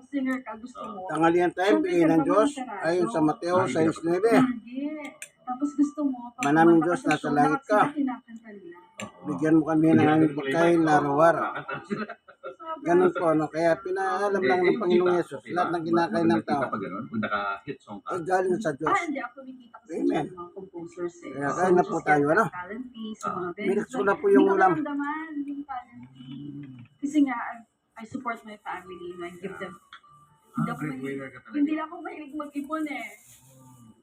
Tapos singer ka, gusto mo. Tanghalian Siyempre, piliin ng Diyos. Ayon sa Mateo Ay, 6.9. Hindi. Tapos gusto mo, pag Manaming Diyos, sa nasa langit ka. Bigyan mo kami ng aming pagkain na araw-araw. Ganun po, no? Kaya pinaalam lang ng Panginoong Yesus lahat ng kinakain ng tao ay galing sa Diyos. Ah, hindi ako kumikita kasi Amen. mga composers eh. Kaya kain na po tayo, ano? Talent Ah. mga Minutes ko na po yung Hindi ko ulam. naramdaman yung talent fee. Kasi nga, I, support my family and I give them. Hindi Ah, ako mahilig, breadwinner ka talaga. hindi ako mahilig mag-ipon eh.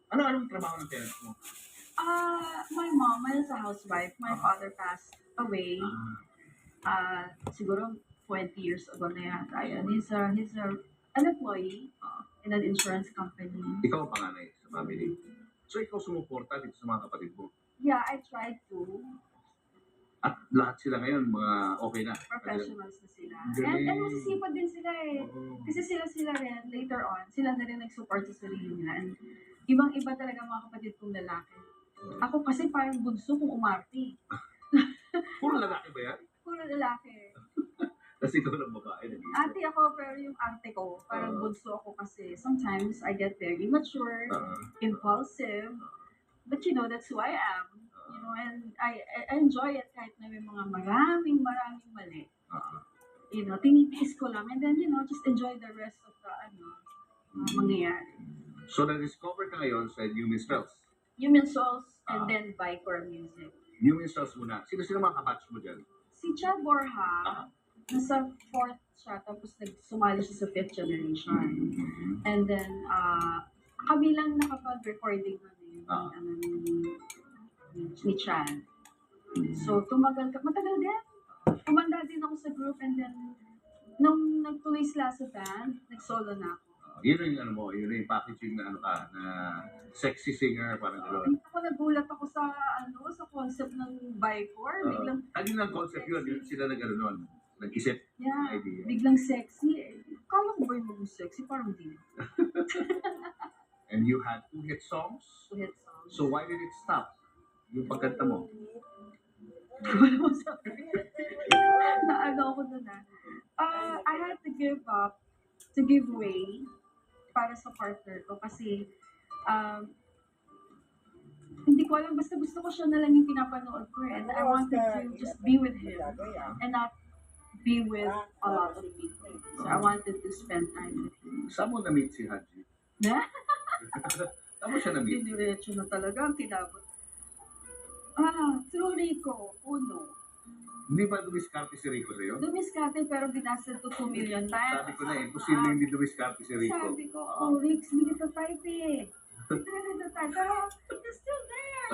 Ano anong trabaho ng parents mo? Ah, my mom is a housewife. My father passed away. Ah, siguro 20 years ago na yata. Yan. He's a, he's a, an employee in an insurance company. Ikaw ang panganay sa family. So ikaw sumuporta dito sa mga kapatid mo. Yeah, I tried to. At lahat sila ngayon mga okay na. Professionals na sila. And, and masisipag din sila eh. Oo. Kasi sila sila rin, later on, sila na rin nag-support sa sarili nila. And ibang-iba talaga mga kapatid kong lalaki. Ako kasi parang bunso kung umarte. Puro lalaki ba yan? Puro lalaki. Kasi ikaw lang babae. Ate ako, pero yung arte ko, parang Oo. bunso ako kasi sometimes I get very mature, Ah, impulsive, but you know, that's who I am. Know, and I, I enjoy it kahit na may mga maraming, maraming mali. ah. You know, tinitiis ko lang and then, you know, just enjoy the rest of the, ano, mga mangyayari. So na-discover ka ngayon sa New Miss Wells. Human Souls and Ah. then Bicor Music. Miss Wells muna. Sino-sino mga kabatch mo dyan? Si Chad Borja, Ah. nasa fourth siya, tapos nagsumali siya sa fifth generation. Mm-hmm. And then, uh, kami lang nakapag-recording nun eh, Ah. ano, ni, Chan. So, tumagal ka, matagal din. Kumanda din ako sa group and then, nung nagtuloy sila sa band, nag-solo na ako. Ah, yun yung ano mo, yun yung packaging na ano ka, na sexy singer, parang gano'n. Ako nagulat ako sa, ano, sa concept ng Bicor. Biglang, Uh, ano lang concept yun, yun sila nag nun, nag-isip yeah, idea. biglang sexy. eh. Kala ko ba yung sexy? Parang di. And you had two hit songs. To hit songs. So why did it stop? Yung pagkanta mo. Wala mo sabi. na ano ako na na. Uh, I had to give up, to give way para sa partner ko kasi um, hindi ko alam, basta gusto ko siya na lang yung pinapanood ko and I wanted to just be with him and not be with a lot of people. So I wanted to spend time with him. Saan mo na-meet si Haji? Na? Saan mo siya na-meet? Diniretso na talaga ang tinabot. Ah, through Rico, uno. Hindi ba dumiskarte si Rico sa'yo? Dumiskate pero binasted ko 2 million times. Sabi ko na eh, posible hindi dumiskarte si Rico. Sabi ko, oh, Rix, hindi kita type eh. Hindi kita type. Pero, it's still there.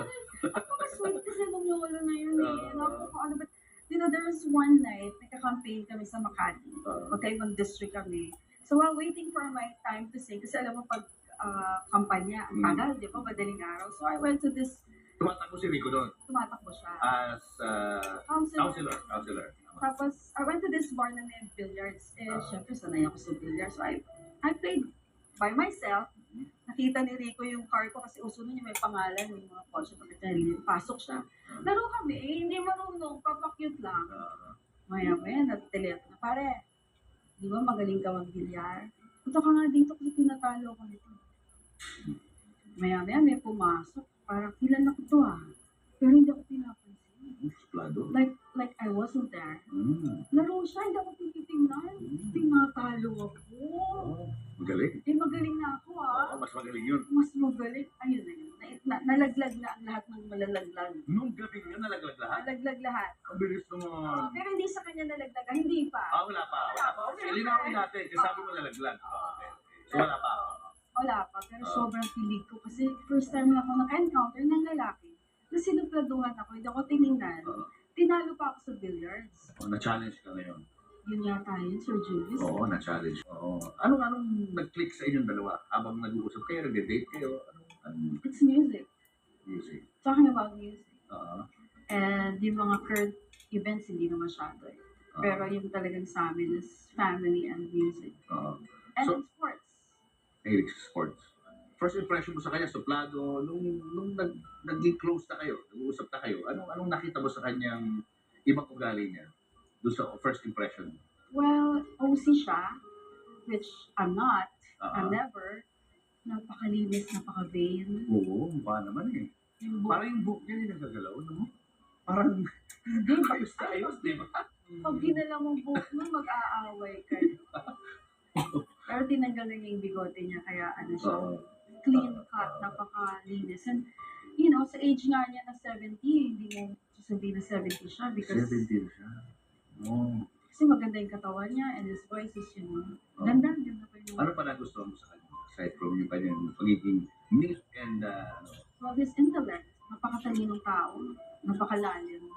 Napaka-sweet kasi nung lolo na yun eh. Napaka, ano ba, you know, there was one night, nagka-campaign kami sa Makati. Magkaibang district kami. So, while waiting for my time to sing, kasi alam mo, pag ah, kampanya, ang Mm. tagal, di ba, madaling araw. So, I went to this, Tumatakbo si Rico doon tumatakbo siya. as uh, Counselor. counselor. Counselor. Tapos, I went to this bar na may billiards. Eh, Ah. syempre, sanay ako sa billiards. So, I, I played by myself. Nakita ni Rico yung car ko kasi uso nun yung may pangalan, yung mga kotse pa kita. Pasok siya. Laro kami, eh, hindi marunong, papakyut lang. Uh, Maya maya, nag-telephone na, pare, di ba magaling ka mag-bilyar? Punta ka nga dito kasi tinatalo ko nito. Maya maya, may pumasok. Parang kilala ko to ah. Pero hindi ako pinapansin. suplado. Like, like I wasn't there. Mm. Laro siya, hindi ako tinitingnan. Tinatalo ako. Oh, magaling. Eh, magaling na ako ah. mas magaling yun. Mas magaling. Ayun na yun. Na, na, nalaglag na ang lahat ng malalaglag. Nung gabi yun, nalaglag lahat. Nalaglag lahat. Ang bilis ng mga... Pero hindi sa kanya nalaglag. ah, Hindi pa. Ah, wala pa. Wala pa. Okay, linawin natin. Kasi sabi mo nalaglag. Okay. So wala pa. Wala pa. Pero Ah. sobrang kilig ko. Kasi first time na ako naka-encounter ng lalaki. Na sinupladuhan ako. Hindi ako tiningnan. Ah. Tinalo pa ako sa billiards. Oh, na-challenge ka ngayon. Yun yata yun, Sir Julius. Oo, na-challenge. Oo. Anong, anong nag-click sa inyong dalawa habang nag-uusap kayo, nag-date kayo? Anong, anong It's music. music? Talking about music. Oo. And yung mga current events, hindi na masyado eh. Oo. Pero yung talagang sa amin is family and music. Oo. And So- sports. Sa sports. First impression mo sa kanya, suplado, nung, nung nag, naging close na kayo, nag-uusap na kayo, anong, anong nakita mo sa kanyang ibang ugali niya? Doon sa first impression. Well, OC siya. which I'm not, Ah, I'm never, napakalinis, napaka-vain. oo, mukha naman eh. Yung Parang yung book niya hindi nagagalaw, no? Parang Hindi, ayos na ayos, di ba? pag ginala mong buhok mo, mag-aaway kayo. Pero tinanggal na niya yung bigote niya, kaya ano siya, Oo. clean cut, napakalinis. And, you know, sa age nga niya na 70, hindi mo sasabihin na 70 siya because 17 siya. Oo. kasi maganda yung katawan niya and his voice is, you know, Oo. ganda, ganda pa yung Ano pa nagustuhan mo sa kanya? Aside from yung kanyang pagiging neat and uh, Well, his intellect, napakatalinong tao, napakalalim.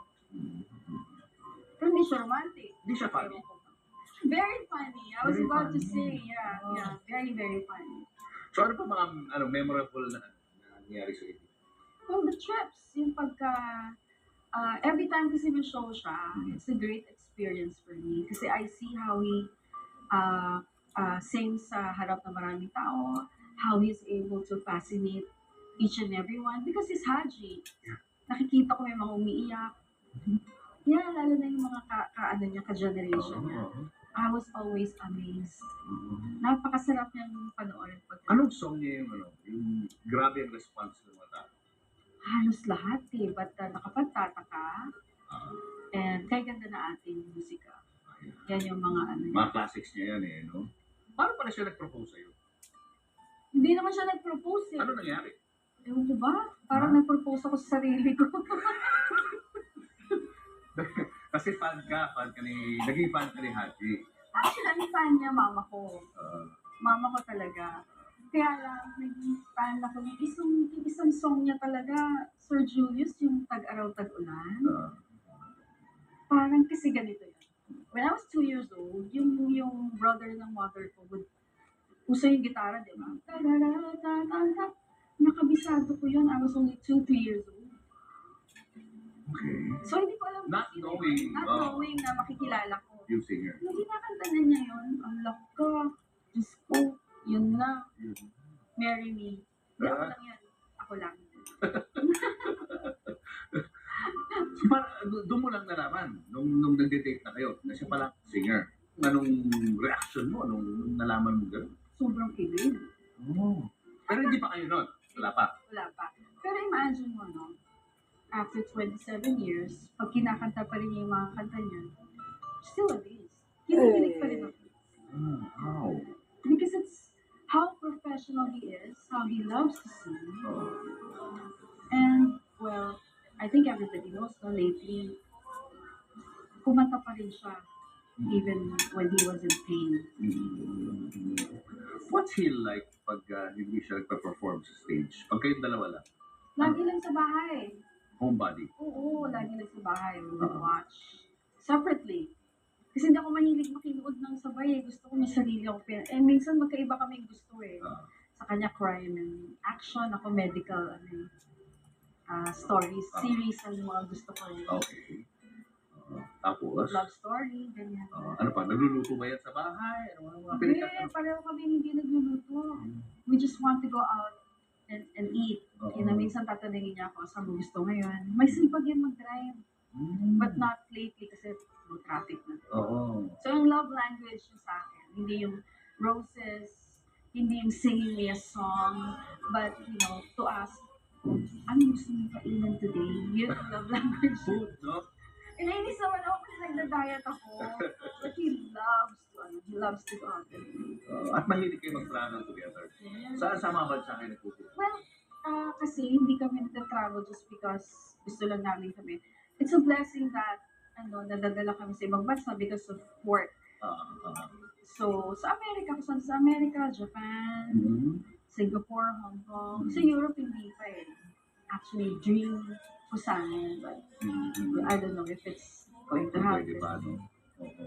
Pero hindi siya romantic. hindi siya funny. Very funny. I was Very about to funny. say, yeah, yeah, very, very funny. So ano pa mga ano, memorable na, na nangyari sa inyo? Well, the trips, yung pagka, uh, every time kasi may show siya, Mhm. it's a great experience for me. Kasi I see how he uh, uh, sings sa harap ng maraming tao, how he's able to fascinate each and everyone because he's Haji. Nakikita ko may mga umiiyak. Yeah, lalo na yung mga ka, ka ano niya, ka-generation niya. Oo. I was always amazed. Oo. Napakasarap niyang panoorin. Pag, Anong song niya yung ano, yung grabe ang response ng mga tao? halos lahat eh. Ba't uh, nakapagtataka? Ah, And kaya ganda na ating musika. Yan yung mga ano. mga classics niya yan eh, no? Paano pala siya nag-propose sa'yo? Hindi naman siya nag-propose eh. Ano nangyari? Ewan ko ba? Parang Ha? nag-propose ako sa sarili ko. Kasi fan ka, fan ka ni, naging fan ka ni Haji. Actually, fan niya mama ko. Ah, Mama ko talaga. Kaya lang, naging fan ako ng isang, yung isang song niya talaga, Sir Julius, yung Tag-Araw, Tag-Ulan. ah, Parang kasi ganito yun. When I was two years old, yung yung brother ng mother ko would uso yung gitara, di ba? Nakabisado ko yun. I was only two, three years old. Okay. So, hindi ko alam. Not sino knowing, yun. Not oh. knowing na makikilala ko. Yung singer. Nung kinakanta na niya yun, ang lock ko. Diyos ko, yun na. Yun. Marry me. Hindi ako Ah. lang yan. Ako lang. So, para, do- doon mo lang nalaman, nung, nung nag-date na kayo, na siya pala singer. Anong reaction mo nung, nung nalaman mo gano'n? Sobrang kilig. Oh. Pero hindi pa kayo nun. Wala pa. Wala pa. Pero imagine mo, no? After 27 years, pag kinakanta pa rin niya yung mga kanta niya, still amazed. Kinikilig pa rin ako. Oh, wow. Because it's how professional he is, how he loves to sing. And, well, I think everybody knows no, lately, kumanta pa rin siya even when he was in pain. Mm. What's he like pag uh, hindi siya nagpa-perform sa stage? Pag kayong dalawa lang, Lagi lang sa bahay. Homebody. Oo, lagi lang sa bahay. We would watch separately. Kasi hindi ako mahilig makinood ng sabay eh. Gusto ko may sarili ako. pin- Eh, minsan magkaiba kami gusto eh. Sa kanya, crime and action. Ako, medical, ano ah, stories, Ah. series ang mga gusto ko eh. okay. Ah, tapos, Love story, ganyan. ah, ano pa, nagluluto ba yan sa bahay? Ano ano mga Hindi, pinagkakano? pareho kami hindi nagluluto. We just want to go out and, and eat. Oo. Kaya na minsan tatanungin niya ako, saan mo gusto ngayon? May sipag yan mag-drive. Mm. But not lately kasi no traffic na. Oo. So, yung love language niya sa akin, hindi yung roses, hindi yung singing me a song, but, you know, to ask, ano gusto mo kainin today? Yun ang love language. Food, no? Eh, nainis naman ako kasi nagda-diet ako. But he loves to, ano, he loves to go out and Ah, at mahilig kayo mag-travel together. Saan sa mga bansa kayo nagpupunta? Well, ah, kasi hindi kami nagta-travel just because gusto lang namin kami. It's a blessing that ano, nadadala kami sa ibang bansa because of work. Ah, ah. So, sa Amerika, kung sa Amerika, Japan, Mhm. Singapore, Hong Kong. Mm. Sa Europe, hindi pa eh. Actually, dream ko sana, but Mhm. I don't know if it's going to happen. Pwede ba, no? Oo.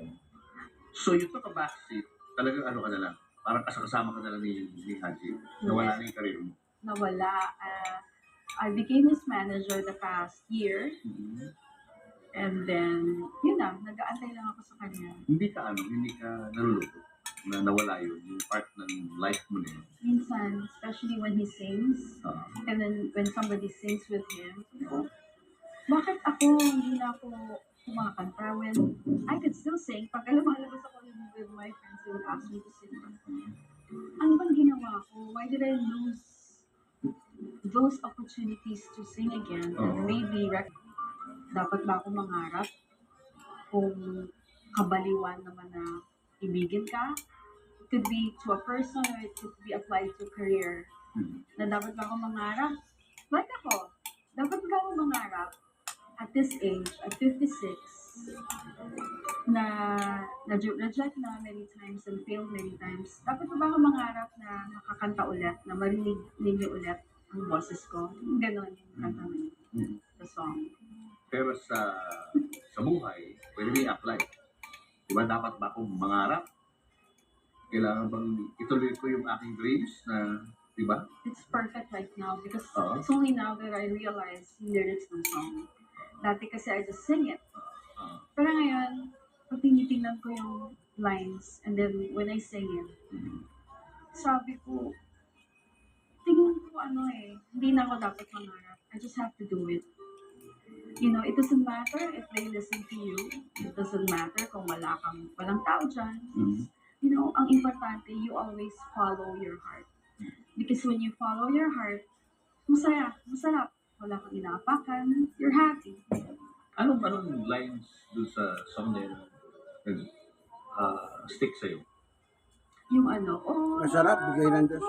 So, you took a backseat. Talagang ano ka na lang. Parang kasama ka na lang ni, ni Haji. Nawala na yung karir mo. Nawala. Ah, I became his manager the past year. Mhm. And then, yun na, nag-aantay lang ako sa kanya. Hindi ka ano, hindi ka naluluto. Na nawala yun. Yung part ng life mo na yun. Minsan, especially when he sings, Ah. and then when somebody sings with him, oh, bakit ako hindi na ako kumakanta when I could still sing? Pag lumalabas ako with my friends, they would ask me to sing. why did I lose those opportunities to sing again and Oo. maybe rec- dapat ba ako mangarap kung kabaliwan naman na ibigin ka? It could be to a person or it could be applied to career. Mhm. Na dapat ba ako mangarap? Like ako, dapat ba ako mangarap at this age, at 56, na na-reject na many times and failed many times, dapat ba ako mangarap na makakanta ulit, na marinig ninyo ulit ang boses ko? Ganon yung kanta yun, Mhm. the song. Pero sa sa buhay, pwede mo i-apply. Di ba dapat ba akong mangarap? Kailangan bang ituloy ko yung aking dreams na, di ba? It's perfect right now because Oo. it's only now that I realize lyrics ng song. Dati kasi I just sing it. Ah, Pero ngayon, pag tinitingnan ko yung lines and then when I sing it, sabi ko, tingin ko ano eh, hindi na ako dapat mangarap. I just have to do it. You know, it doesn't matter if they listen to you. It doesn't matter kung wala kang, walang tao dyan. Mhm. You know, ang importante, you always follow your heart. Because when you follow your heart, masaya, masarap. Wala kang inaapakan, you're happy. Anong anong lines dun sa song na yun nag ah, stick sa'yo? Yung ano, oh, Masarap, bigay ng Diyos.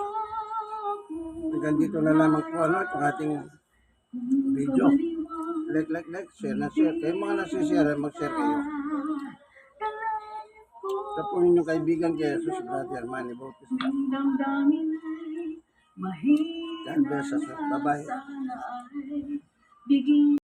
Hanggang dito na lamang po ano, itong ating video. like, like, like, share na share. Kayo mga nasi-share, mag-share kayo. Ito po inyong kaibigan kay Jesus, Brother Manny Bautista. Damdamin ay mahina God bless us. Bye-bye. sana ay biging